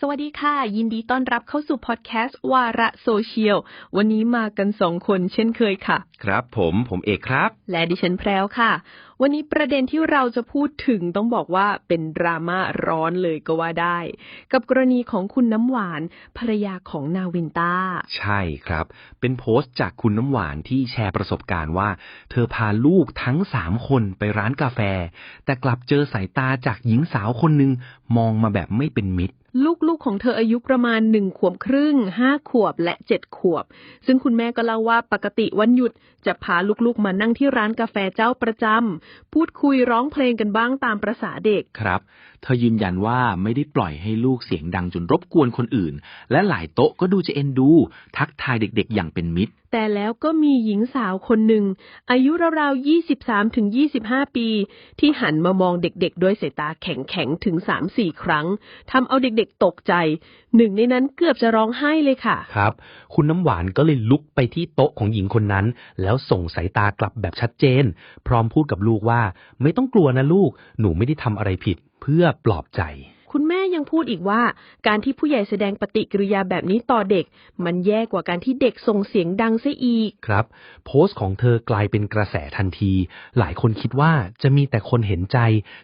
สวัสดีค่ะ ยินดีต้อนรับเข้าสู่พอดแคสต์วาระโซเชียล วันนี้มากันสองคนเช่นเคยค่ะ ครับผมผมเอกครับ และดิฉันแพรวค่ะ วันนี้ประเด็นที่เราจะพูดถึงต้องบอกว่าเป็นดราม่าร้อนเลยก็ว่าได้ กับกรณีของคุณน้ำหวานภรรยาของนาวินต้าใช่ครับ เป็นโพสต์จากคุณน้ำหวานที่แชร์ประสบการณ์ว่า เธอพาลูกทั้งสามคนไปร้านกาแฟ แต่กลับเจอสายตาจากหญิงสาวคนหนึ่งมองมาแบบไม่เป็นมิตร ลูกๆของเธออายุประมาณหนึ่งขวบครึ่งห้าขวบและเจ็ดขวบ ซึ่งคุณแม่ก็เล่าว่าปกติวันหยุดจะพาลูกๆมานั่งที่ร้านกาแฟเจ้าประจำพูดคุยร้องเพลงกันบ้างตามประษาเด็กครับ เธอยืนยันว่าไม่ได้ปล่อยให้ลูกเสียงดังจนรบกวนคนอื่น และหลายโต๊ะก็ดูจะเอ็นดู ทักทายเด็กๆ อย่างเป็นมิตร แต่แล้วก็มีหญิงสาวคนหนึ่ง อายุราวๆ 23ถึง25 ปี ที่หันมามองเด็กๆ ด้วยสายตาแข็งๆ ถึง 3-4 ครั้ง ทำเอาเด็กๆ ตกใจ หนึ่งในนั้นเกือบจะร้องไห้เลยค่ะ ครับ คุณน้ำหวานก็เลยลุกไปที่โต๊ะของหญิงคนนั้น แล้วส่งสายตากลับแบบชัดเจน พร้อมพูดกับลูกว่า ไม่ต้องกลัวนะลูก หนูไม่ได้ทำอะไรผิด เพื่อปลอบใจ คุณแม่ยังพูดอีกว่า การที่ผู้ใหญ่แสดงปฏิกิริยาแบบนี้ต่อเด็ก มันแย่กว่าการที่เด็กส่งเสียงดังซะอีก ครับ โพสต์ของเธอกลายเป็นกระแสทันที หลายคนคิดว่าจะมีแต่คนเห็นใจ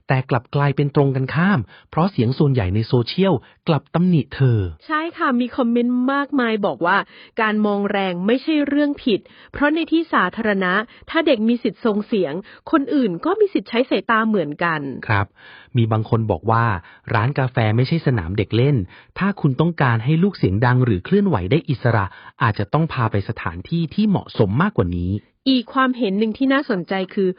แต่กลับกลายเป็นตรงกันข้าม เพราะเสียงส่วนใหญ่ในโซเชียลกลับตำหนิเธอ ใช่ค่ะมีคอมเมนต์มากมายบอกว่า การมองแรงไม่ใช่เรื่องผิด เพราะในที่สาธารณะ ถ้าเด็กมีสิทธิ์ส่งเสียง คนอื่นก็มีสิทธิ์ใช้สายตาเหมือนกัน ครับ มีบางคนบอกว่าร้านกาแฟไม่ใช่สนามเด็กเล่น ถ้าคุณต้องการให้ลูกเสียงดังหรือเคลื่อนไหวได้อิสระ อาจจะต้องพาไปสถานที่ที่เหมาะสมมากกว่านี้ อีกความเห็นหนึ่งที่น่าสนใจคือ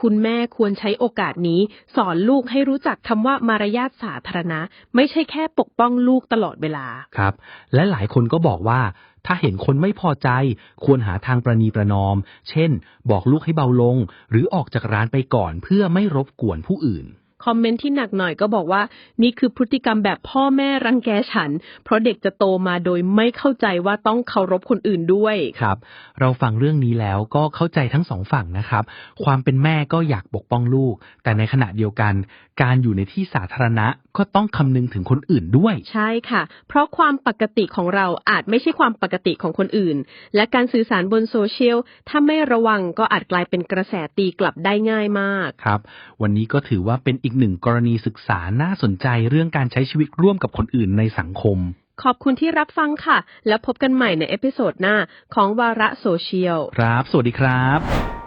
คุณแม่ควรใช้โอกาสนี้ สอนลูกให้รู้จักคำว่ามารยาทสาธารณะ ไม่ใช่แค่ปกป้องลูกตลอดเวลา ครับ และหลายคนก็บอกว่าถ้าเห็นคนไม่พอใจ ควรหาทางประนีประนอม เช่น บอกลูกให้เบาลง หรือออกจากร้านไปก่อนเพื่อไม่รบกวนผู้อื่น คอมเมนต์ที่หนักหน่อยก็บอกว่า นี่คือพฤติกรรมแบบพ่อแม่รังแกฉัน เพราะเด็กจะโตมาโดยไม่เข้าใจว่าต้องเคารพคนอื่นด้วยครับ เราฟังเรื่องนี้แล้วก็เข้าใจทั้งสองฝั่งนะครับ ความเป็นแม่ก็อยากปกป้องลูก แต่ในขณะเดียวกัน การอยู่ในที่สาธารณะก็ต้องคำนึงถึงคนอื่นด้วย ใช่ค่ะ เพราะความปกติของเราอาจไม่ใช่ความปกติของคนอื่น และการสื่อสารบนโซเชียลถ้าไม่ระวังก็อาจกลายเป็นกระแสตีกลับได้ง่ายมากครับ วันนี้ก็ถือว่าเป็นอีกหนึ่งกรณีศึกษาน่าสนใจเรื่องการใช้ชีวิตร่วมกับคนอื่นในสังคม ขอบคุณที่รับฟังค่ะ แล้วพบกันใหม่ในเอพิโซดหน้าของวาระโซเชียล ครับ สวัสดีครับ